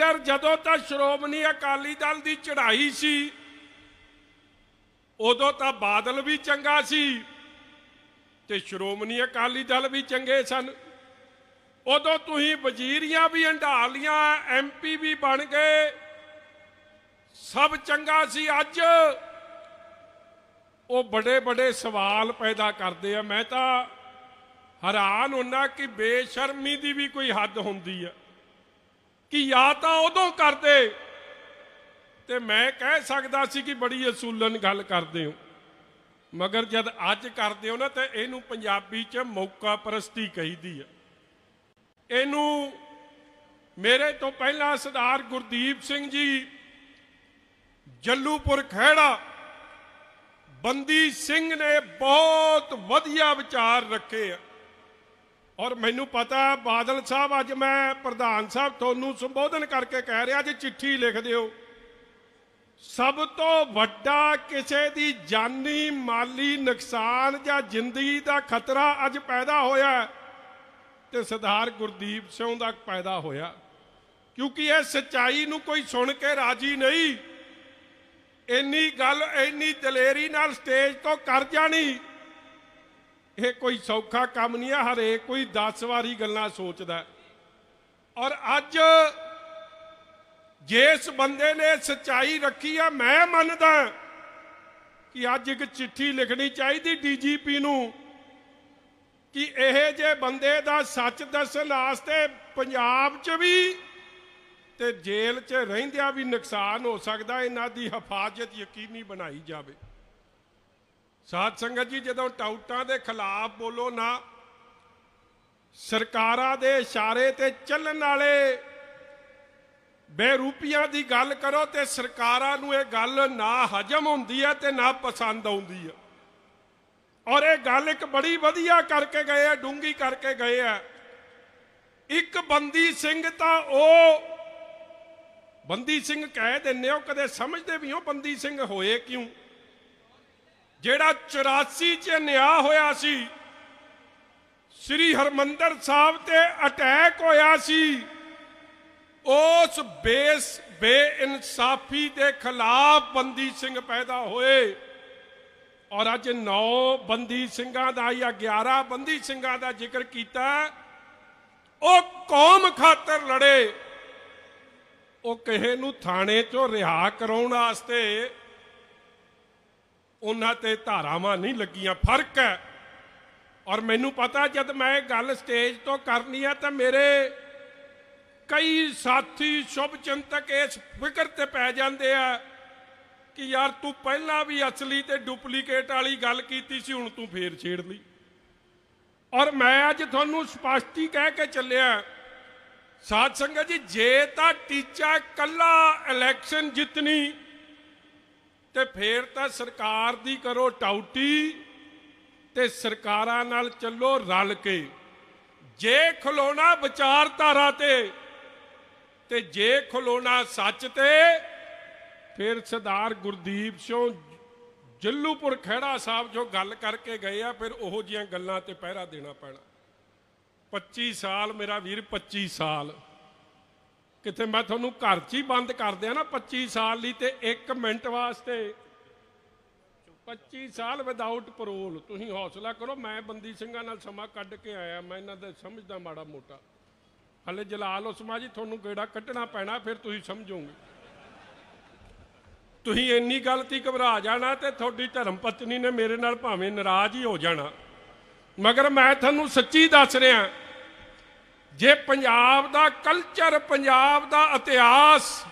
Leader ਜਦੋਂ ਤਾਂ ਸ਼੍ਰੋਮਣੀ ਅਕਾਲੀ ਦਲ ਦੀ ਚੜ੍ਹਾਈ ਸੀ, ਉਦੋਂ ਤਾਂ ਬਾਦਲ ਵੀ ਚੰਗਾ ਸੀ ਤੇ ਸ਼੍ਰੋਮਣੀ ਅਕਾਲੀ ਦਲ ਵੀ ਚੰਗੇ ਸਨ। ਉਦੋਂ ਤੁਸੀਂ ਵਜ਼ੀਰੀਆਂ ਵੀ ਹੰਢਾ ਲੀਆਂ ਐਮਪੀ ਵੀ ਬਣ ਗਏ, ਸਭ ਚੰਗਾ ਸੀ। ਅੱਜ ਉਹ ਬੜੇ ਬੜੇ ਸਵਾਲ ਪੈਦਾ ਕਰਦੇ ਆ। ਮੈਂ ਤਾਂ ਹੈਰਾਨ ਹੁੰਨਾ ਕਿ ਬੇਸ਼ਰਮੀ ਦੀ ਵੀ ਕੋਈ ਹੱਦ ਹੁੰਦੀ ਆ। ਕਿ ਜਾਂ ਤਾਂ ਉਦੋਂ ਕਰਦੇ। ਤੇ ਮੈਂ ਕਹਿ ਸਕਦਾ ਸੀ ਕਿ ਬੜੀ ਅਸੂਲਨ ਗੱਲ ਕਰਦੇ ਹੋ। ਮਗਰ ਜਦ ਅੱਜ ਕਰਦੇ ਹੋ ਨਾ, ਤੇ ਇਹਨੂੰ ਪੰਜਾਬੀ 'ਚ ਮੌਕਾ ਪ੍ਰਸਤੀ ਕਹੀਦੀ ਆ। ਇਹਨੂੰ ਮੇਰੇ ਤੋਂ ਪਹਿਲਾਂ ਸਰਦਾਰ ਗੁਰਦੀਪ ਸਿੰਘ ਜੀ, ਜੱਲੂਪੁਰ ਖਹਿੜਾ, ਬੰਦੀ ਸਿੰਘ ਨੇ ਬਹੁਤ ਵਧੀਆ ਵਿਚਾਰ ਰੱਖੇ ਆ। ਔਰ ਮੈਨੂੰ ਪਤਾ ਬਾਦਲ ਸਾਹਿਬ, ਅੱਜ ਮੈਂ ਪ੍ਰਧਾਨ ਸਾਹਿਬ ਤੁਹਾਨੂੰ ਸੰਬੋਧਨ ਕਰਕੇ ਕਹਿ ਰਿਹਾ ਜੇ ਚਿੱਠੀ ਲਿਖ ਦਿਓ। ਸਭ ਤੋਂ ਵੱਡਾ ਕਿਸੇ ਦੀ ਜਾਨੀ ਮਾਲੀ ਨੁਕਸਾਨ ਜਾਂ ਜ਼ਿੰਦਗੀ ਦਾ ਖਤਰਾ ਅੱਜ ਪੈਦਾ ਹੋਇਆ ਹੈ ਤੇ ਸਰਦਾਰ ਗੁਰਦੀਪ ਸਿੰਘ ਦਾ ਪੈਦਾ ਹੋਇਆ। ਕਿਉਂਕਿ ਇਹ ਸਚਾਈ ਨੂੰ ਕੋਈ ਸੁਣ ਕੇ ਰਾਜੀ ਨਹੀਂ। ਇੰਨੀ ਗੱਲ, ਇੰਨੀ ਦਲੇਰੀ ਨਾਲ ਸਟੇਜ ਤੋਂ ਕਰ ਜਾਣੀ। ਇਹ ਕੋਈ ਸੌਖਾ ਕੰਮ ਨਹੀਂ ਹੈ ਹਰੇਕ ਕੋਈ 10 ਵਾਰੀ ਗੱਲਾਂ ਸੋਚਦਾ ਔਰ ਅੱਜ ਜਿਸ ਬੰਦੇ ਨੇ ਸਚਾਈ ਰੱਖੀ ਆ, ਮੈਂ ਮੰਨਦਾ ਕਿ ਅੱਜ ਇੱਕ ਚਿੱਠੀ ਲਿਖਣੀ ਚਾਹੀਦੀ ਡੀਜੀਪੀ ਨੂੰ ਕਿ ਇਹ ਜੇ ਬੰਦੇ ਦਾ ਸੱਚ ਦੱਸਣ ਵਾਸਤੇ ਪੰਜਾਬ 'ਚ ਵੀ ਤੇ ਜੇਲ੍ਹ 'ਚ ਰਹਿੰਦਿਆਂ ਵੀ ਨੁਕਸਾਨ ਹੋ ਸਕਦਾ, ਇਹਨਾਂ ਦੀ ਹਿਫਾਜ਼ਤ ਯਕੀਨੀ ਬਣਾਈ ਜਾਵੇ। ਸਾਧ ਸੰਗਤ ਜੀ, ਜਦੋਂ ਟਾਊਟਾਂ ਦੇ ਖਿਲਾਫ ਬੋਲੋ ਨਾ, ਸਰਕਾਰਾਂ ਦੇ ਇਸ਼ਾਰੇ ਤੇ ਚੱਲਣ ਵਾਲੇ ਬੇਰੂਪੀਆਂ ਦੀ ਗੱਲ ਕਰੋ ਤੇ ਸਰਕਾਰਾਂ ਨੂੰ ਇਹ ਗੱਲ ਨਾ ਹਜਮ ਹੁੰਦੀ ਹੈ ਤੇ ਨਾ ਪਸੰਦ ਆਉਂਦੀ ਹੈ। ਔਰ ਇਹ ਗੱਲ ਇੱਕ ਬੜੀ ਵਧੀਆ ਕਰਕੇ ਗਏ ਆ ਡੂੰਗੀ ਕਰਕੇ ਗਏ ਆ ਇੱਕ ਬੰਦੀ ਸਿੰਘ ਤਾਂ ਉਹ, ਬੰਦੀ ਸਿੰਘ ਕਹਿ ਦਿੰਨੇ ਹੋ, ਕਦੇ ਸਮਝਦੇ ਵੀ ਹੋ ਬੰਦੀ ਸਿੰਘ ਹੋਏ ਕਿਉਂ? ਜਿਹੜਾ 84 ਚ ਨਿਆਂ ਹੋਇਆ ਸੀ, ਸ੍ਰੀ ਹਰਮੰਦਰ ਸਾਹਿਬ ਤੇ ਅਟੈਕ ਹੋਇਆ ਸੀ, ਉਸ ਬੇਸ ਬੇਇਨਸਾਫੀ ਦੇ ਖਿਲਾਫ ਬੰਦੀ ਸਿੰਘ ਪੈਦਾ ਹੋਏ ਔਰ ਅੱਜ 9 ਬੰਦੀ ਸਿੰਘਾਂ ਦਾ ਜਾਂ 11 ਬੰਦੀ ਸਿੰਘਾਂ ਦਾ ਜ਼ਿਕਰ ਕੀਤਾ, ਉਹ ਕੌਮ ਖਾਤਰ ਲੜੇ, ਉਹ ਕਿਸੇ ਨੂੰ ਥਾਣੇ ਚੋਂ ਰਿਹਾ ਕਰਾਉਣ ਵਾਸਤੇ ਉਹਨਾਂ ਤੇ ਧਾਰਾਵਾਂ ਨਹੀਂ ਲੱਗੀਆਂ, ਫ਼ਰਕ ਹੈ। ਔਰ ਮੈਨੂੰ ਪਤਾ ਜਦ ਮੈਂ ਇਹ ਗੱਲ ਸਟੇਜ ਤੋਂ ਕਰਨੀ ਹੈ ਤਾਂ ਮੇਰੇ ਕਈ ਸਾਥੀ ਸ਼ੁਭ ਚਿੰਤਕ ਇਸ ਫਿਕਰ ਤੇ ਪੈ ਜਾਂਦੇ ਆ ਕਿ ਯਾਰ ਤੂੰ ਪਹਿਲਾਂ ਵੀ ਅਸਲੀ ਤੇ ਡੁਪਲੀਕੇਟ ਵਾਲੀ ਗੱਲ ਕੀਤੀ ਸੀ, ਹੁਣ ਤੂੰ ਫੇਰ ਛੇੜ ਲਈ। ਔਰ ਮੈਂ ਅੱਜ ਤੁਹਾਨੂੰ ਸਪਸ਼ਟੀ ਕਹਿ ਕੇ ਚੱਲਿਆ, ਸਾਧ ਸੰਗਤ ਜੀ, ਜੇ ਤਾਂ ਟੀਚਾ ਕੱਲਾ ਇਲੈਕਸ਼ਨ ਜਿੱਤਣੀ ਤੇ ਫੇਰ ਤਾਂ ਸਰਕਾਰ ਦੀ ਕਰੋ ਟਾਊਟੀ ਤੇ ਸਰਕਾਰਾਂ ਨਾਲ ਚੱਲੋ ਰਲ ਕੇ। ਜੇ ਖਲੋਣਾ ਵਿਚਾਰਧਾਰਾ ਤੇ ਤੇ ਜੇ ਖਲੋਣਾ ਸੱਚ ਤੇ, ਫਿਰ ਸਰਦਾਰ ਗੁਰਦੀਪ ਸਿੰਘ ਜੱਲੂਪੁਰ ਖਹਿੜਾ ਸਾਹਿਬ ਜੋ ਗੱਲ ਕਰਕੇ ਗਏ ਆ, ਫਿਰ ਉਹੋ ਜੀਆਂ ਗੱਲਾਂ ਤੇ ਪਹਿਰਾ ਦੇਣਾ ਪੈਣਾ। 25 ਸਾਲ ਮੇਰਾ ਵੀਰ 25 ਸਾਲ। ਕਿਤੇ ਮੈਂ ਤੁਹਾਨੂੰ ਘਰ 'ਚ ਹੀ ਬੰਦ ਕਰ ਦਿਆਂ ਨਾ 25 ਸਾਲ ਲਈ ਤੇ 1 ਮਿੰਟ ਵਾਸਤੇ। 25 ਸਾਲ ਵਿਦਆਊਟ ਪਰੋਲ ਤੁਸੀਂ ਹੌਸਲਾ ਕਰੋ, ਮੈਂ ਬੰਦੀ ਸਿੰਘਾਂ ਨਾਲ ਸਮਾਂ ਕੱਢ ਕੇ ਆਇਆ, ਮੈਂ ਇਹਨਾਂ ਦਾ ਸਮਝਦਾ ਮਾੜਾ ਮੋਟਾ। ਹਲੇ ਜਲਾਲ ਉਸਮਾ ਜੀ, ਤੁਹਾਨੂੰ ਗੇੜਾ ਕੱਢਣਾ ਪੈਣਾ, ਫਿਰ ਤੁਸੀਂ ਸਮਝੋਗੇ। ਤੁਸੀਂ ਇੰਨੀ ਗਲਤੀ ਘਬਰਾ ਜਾਣਾ ਤੇ ਤੁਹਾਡੀ ਧਰਮ ਪਤਨੀ ਨੇ ਮੇਰੇ ਨਾਲ ਭਾਵੇਂ ਨਾਰਾਜ਼ ਹੀ ਹੋ ਜਾਣਾ। ਮਗਰ ਮੈਂ ਤੁਹਾਨੂੰ ਸੱਚੀ ਦੱਸ ਰਿਹਾ ਜੇ ਪੰਜਾਬ ਦਾ ਕਲਚਰ ਪੰਜਾਬ ਦਾ ਇਤਿਹਾਸ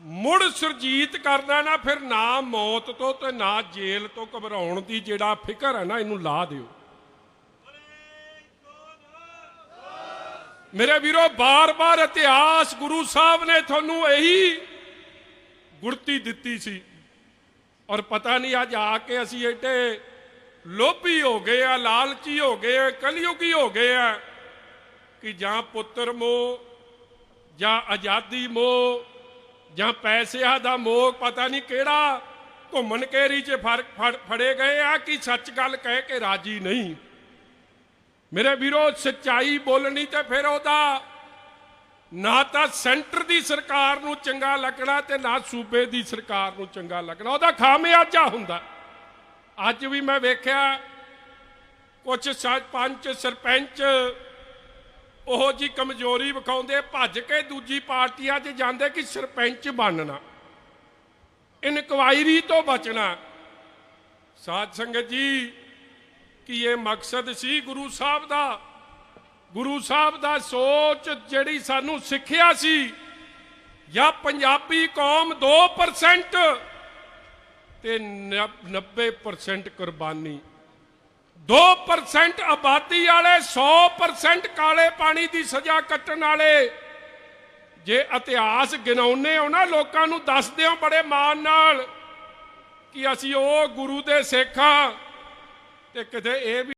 ਮੁੜ ਸੁਰਜੀਤ ਕਰਨਾ ਨਾ, ਫਿਰ ਨਾ ਮੌਤ ਤੋਂ ਤੇ ਨਾ ਜੇਲ੍ਹ ਤੋਂ ਘਬਰਾਉਣ ਦੀ ਜਿਹੜਾ ਫਿਕਰ ਹੈ ਨਾ, ਇਹਨੂੰ ਲਾ ਦਿਓ। ਮੇਰੇ ਵੀਰੋ, ਬਾਰ-ਬਾਰ ਇਤਿਹਾਸ ਗੁਰੂ ਸਾਹਿਬ ਨੇ ਤੁਹਾਨੂੰ ਇਹੀ ਗੁਰਤੀ ਦਿੱਤੀ ਸੀ। ਔਰ ਪਤਾ ਨਹੀਂ ਅੱਜ ਆ ਕੇ ਅਸੀਂ ਏਡੇ ਲੋਭੀ ਹੋ ਗਏ ਆ, ਲਾਲਚੀ ਹੋ ਗਏ ਆ, ਕਲਯੁਗੀ ਹੋ ਗਏ ਆ। ਕਿ ਜਾਂ ਪੁੱਤਰ ਮੋਹ, ਜਾਂ ਆਜ਼ਾਦੀ ਮੋਹ, ਜਾਂ ਪੈਸਿਆਂ ਦਾ ਮੋਹ, ਪਤਾ ਨਹੀਂ ਕਿਹੜਾ ਘੁੰਮਣ ਕੇਰੀ 'ਚ ਫੜੇ ਗਏ ਆ ਕਿ ਸੱਚ ਗੱਲ ਕਹਿ ਕੇ ਰਾਜੀ ਨਹੀਂ। ਮੇਰੇ ਵੀਰੋ, ਸੱਚਾਈ ਬੋਲਣੀ ਤੇ ਫਿਰ ਉਹਦਾ ਨਾ ਤਾਂ ਸੈਂਟਰ ਦੀ ਸਰਕਾਰ ਨੂੰ ਚੰਗਾ ਲੱਗਣਾ ਤੇ ਨਾ ਸੂਬੇ ਦੀ ਸਰਕਾਰ ਨੂੰ ਚੰਗਾ ਲੱਗਣਾ। ਉਹਦਾ ਖਾਮਿਆਜਾ ਹੁੰਦਾ। ਅੱਜ ਵੀ ਮੈਂ ਵੇਖਿਆ ਕੁਝ ਸਰਪੰਚ ਸਰਪੰਚ ਉਹ ਜੀ ਕਮਜ਼ੋਰੀ ਵਿਖਾਉਂਦੇ, ਭੱਜ ਕੇ ਦੂਜੀ ਪਾਰਟੀਆਂ 'ਚ ਜਾਂਦੇ ਕਿ ਸਰਪੰਚ ਬਣਨਾ। ਇਨਕੁਆਇਰੀ ਤੋਂ ਬਚਣਾ। ਸਾਧ ਸੰਗਤ ਜੀ, ਕੀ ਇਹ ਮਕਸਦ ਸੀ ਗੁਰੂ ਸਾਹਿਬ ਦਾ? ਗੁਰੂ ਸਾਹਿਬ ਦਾ ਸੋਚ ਜਿਹੜੀ ਸਾਨੂੰ ਸਿੱਖਿਆ ਸੀ, ਜਾਂ ਪੰਜਾਬੀ ਕੌਮ 2% ਤੇ 90% ਕੁਰਬਾਨੀ। 2% ਆਬਾਦੀ ਵਾਲੇ 100% ਕਾਲੇ ਪਾਣੀ ਦੀ ਸਜ਼ਾ ਕੱਟਣ ਵਾਲੇ। ਜੇ ਇਤਿਹਾਸ ਗਿਣਾਉਨੇ ਹੋ ਨਾ, ਲੋਕਾਂ ਨੂੰ ਦੱਸਦੇ ਹੋ ਬੜੇ ਮਾਣ ਨਾਲ ਕਿ ਅਸੀਂ ਉਹ ਗੁਰੂ ਦੇ ਸਿੱਖ ਹਾਂ ਤੇ ਕਿਤੇ ਇਹ ਵੀ